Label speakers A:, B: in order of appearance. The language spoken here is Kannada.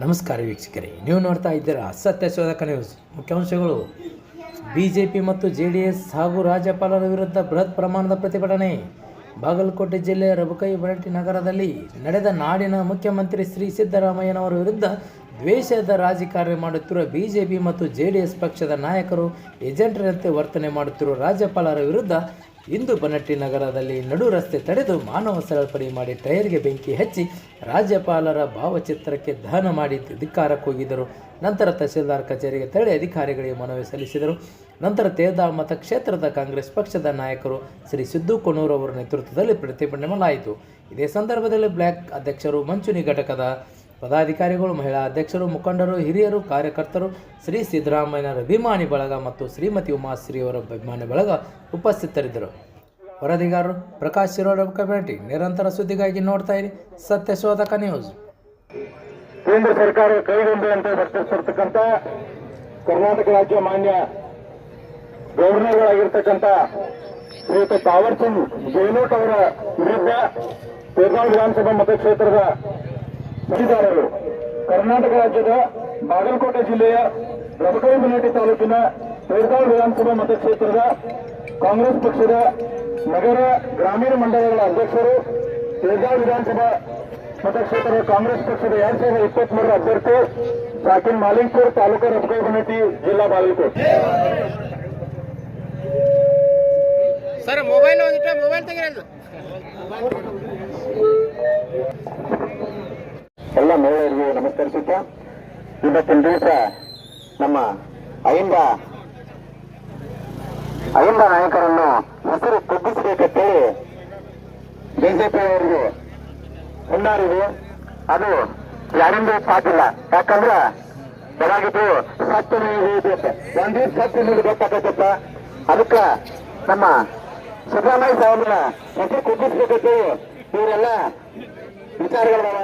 A: ನಮಸ್ಕಾರ ವೀಕ್ಷಕರೇ, ನೀವು ನೋಡ್ತಾ ಇದ್ದೀರಾ ಸತ್ಯ ಶೋಧಕ ನ್ಯೂಸ್. ಮುಖ್ಯಾಂಶಗಳು, ಬಿಜೆಪಿ ಮತ್ತು ಜೆಡಿಎಸ್ ಹಾಗೂ ರಾಜ್ಯಪಾಲರ ವಿರುದ್ಧ ಬೃಹತ್ ಪ್ರಮಾಣದ ಪ್ರತಿಭಟನೆ. ಬಾಗಲಕೋಟೆ ಜಿಲ್ಲೆಯ ರಬಕೈ ಬರಟಿ ನಗರದಲ್ಲಿ ನಡೆದ ನಾಡಿನ ಮುಖ್ಯಮಂತ್ರಿ ಶ್ರೀ ಸಿದ್ದರಾಮಯ್ಯನವರ ವಿರುದ್ಧ ದ್ವೇಷದ ರಾಜಕಾರಣ ಮಾಡುತ್ತಿರುವ ಬಿಜೆಪಿ ಮತ್ತು ಜೆಡಿಎಸ್ ಪಕ್ಷದ ನಾಯಕರು ಏಜೆಂಟರಂತೆ ವರ್ತನೆ ಮಾಡುತ್ತಿರುವ ರಾಜ್ಯಪಾಲರ ವಿರುದ್ಧ ಇಂದು ಬನಟ್ಟಿ ನಗರದಲ್ಲಿ ನಡು ರಸ್ತೆ ತಡೆದು ಮಾನವ ಸರಪಳಿ ಮಾಡಿ ಟೈರ್ಗೆ ಬೆಂಕಿ ಹಚ್ಚಿ ರಾಜ್ಯಪಾಲರ ಭಾವಚಿತ್ರಕ್ಕೆ ದಹನ ಮಾಡಿ ಧಿಕ್ಕಾರ ಕೂಗಿದರು ನಂತರ ತಹಸೀಲ್ದಾರ್ ಕಚೇರಿಗೆ ತೆರಳಿ ಅಧಿಕಾರಿಗಳಿಗೆ ಮನವಿ ಸಲ್ಲಿಸಿದರು. ನಂತರ ತೇದ ಮತಕ್ಷೇತ್ರದ ಕಾಂಗ್ರೆಸ್ ಪಕ್ಷದ ನಾಯಕರು ಶ್ರೀ ಸಿದ್ದು ಕೊನೂರ್ ಅವರ ನೇತೃತ್ವದಲ್ಲಿ ಪ್ರತಿಭಟನೆ ಮಾಡಲಾಯಿತು. ಇದೇ ಸಂದರ್ಭದಲ್ಲಿ ಬ್ಲ್ಯಾಕ್ ಅಧ್ಯಕ್ಷರು ಮಂಚುನಿ ಘಟಕದ ಪದಾಧಿಕಾರಿಗಳು, ಮಹಿಳಾ ಅಧ್ಯಕ್ಷರು, ಮುಖಂಡರು, ಹಿರಿಯರು, ಕಾರ್ಯಕರ್ತರು, ಶ್ರೀ ಸಿದ್ದರಾಮಯ್ಯನವರ ಅಭಿಮಾನಿ ಬಳಗ ಮತ್ತು ಶ್ರೀಮತಿ ಉಮಾಶ್ರೀಯವರ ಅಭಿಮಾನಿ ಬಳಗ ಉಪಸ್ಥಿತರಿದ್ದರು. ವರದಿಗಾರರು ಪ್ರಕಾಶ್ ಶಿರೋಡ ಕಮ್ಯುನಿಟಿ ನಿರಂತರ ಸುದ್ದಿಗಾಗಿ ನೋಡ್ತಾ ಇರಿ ಸತ್ಯ ಶೋಧಕ ನ್ಯೂಸ್.
B: ಕೇಂದ್ರ ಸರ್ಕಾರ ಕೈಗೊಂಡಂತೆ ವರ್ತಿಸ್ತಿರ್ತಕ್ಕಂಥ ಕರ್ನಾಟಕ ರಾಜ್ಯ ಮಾನ್ಯ ಗವರ್ನರ್ಗಳಾಗಿರ್ತಕ್ಕಂಥ ಶ್ರೀಯುತ ತಾವರ್ ಸಿಂಗ್ ಗೆಹ್ಲೋಟ್ ಅವರ ವಿರುದ್ಧ ತೇರ್ಗಾಂವ್ ವಿಧಾನಸಭಾ ಮತಕ್ಷೇತ್ರದ ಮತದಾರರು ಕರ್ನಾಟಕ ರಾಜ್ಯದ ಬಾಗಲಕೋಟೆ ಜಿಲ್ಲೆಯ ರಬಕೈಬನಹಟ್ಟಿ ತಾಲೂಕಿನ ತೇರ್ಗಾಂವ್ ವಿಧಾನಸಭಾ ಮತಕ್ಷೇತ್ರದ ಕಾಂಗ್ರೆಸ್ ಪಕ್ಷದ ನಗರ ಗ್ರಾಮೀಣ ಮಂಡಲಗಳ ಅಧ್ಯಕ್ಷರು ತೇರ್ಗಾಂವ್ ವಿಧಾನಸಭಾ ಮತಕ್ಷೇತ್ರದ ಕಾಂಗ್ರೆಸ್ ಪಕ್ಷದ ಎರಡ್ ಸಾವಿರದ ಇಪ್ಪತ್ಮೂರರ ಅಭ್ಯರ್ಥಿ ಸಾಕಿನ್ ಮಾಲಿಂಗ್ಪುರ್, ತಾಲೂಕು ರಬಕೈಬನಹಟ್ಟಿ, ಜಿಲ್ಲಾ ಬಾಗಲಕೋಟೆ.
C: ಸರ್ ಮೊಬೈಲ್ ಮೊಬೈಲ್ ತೆಗಿರಲ್ಲ
B: ಇವತ್ತಿನ ದಿವಸ ನಮ್ಮ ಅಹಿಂದ ಅಹಿಂದ ನಾಯಕರನ್ನು ಹೆಸರು ಕುಗ್ಗಿಸಬೇಕಂತೇಳಿ ಬಿಜೆಪಿ ಅವರಿಗೆ ಅದು ಯಾರಿಂದ ಸಾಧ್ಯಲ್ಲ ಯಾಕಂದ್ರ ಬೆಳಗಿದ್ದು ಸತ್ಯ ಇದೆ ಒಂದೇ ಸತ್ಯ ನೀಡಬೇಕಾಗತ್ತಪ್ಪ ಅದಕ್ಕ ನಮ್ಮ ಸಿದ್ದರಾಮಯ್ಯ ಸಾಹೇಬ್ರ ಹೆಸರು ಕುಗ್ಗಿಸ್ಬೇಕಂತೇಳಿ ಇವರೆಲ್ಲ ವಿಚಾರಗಳವ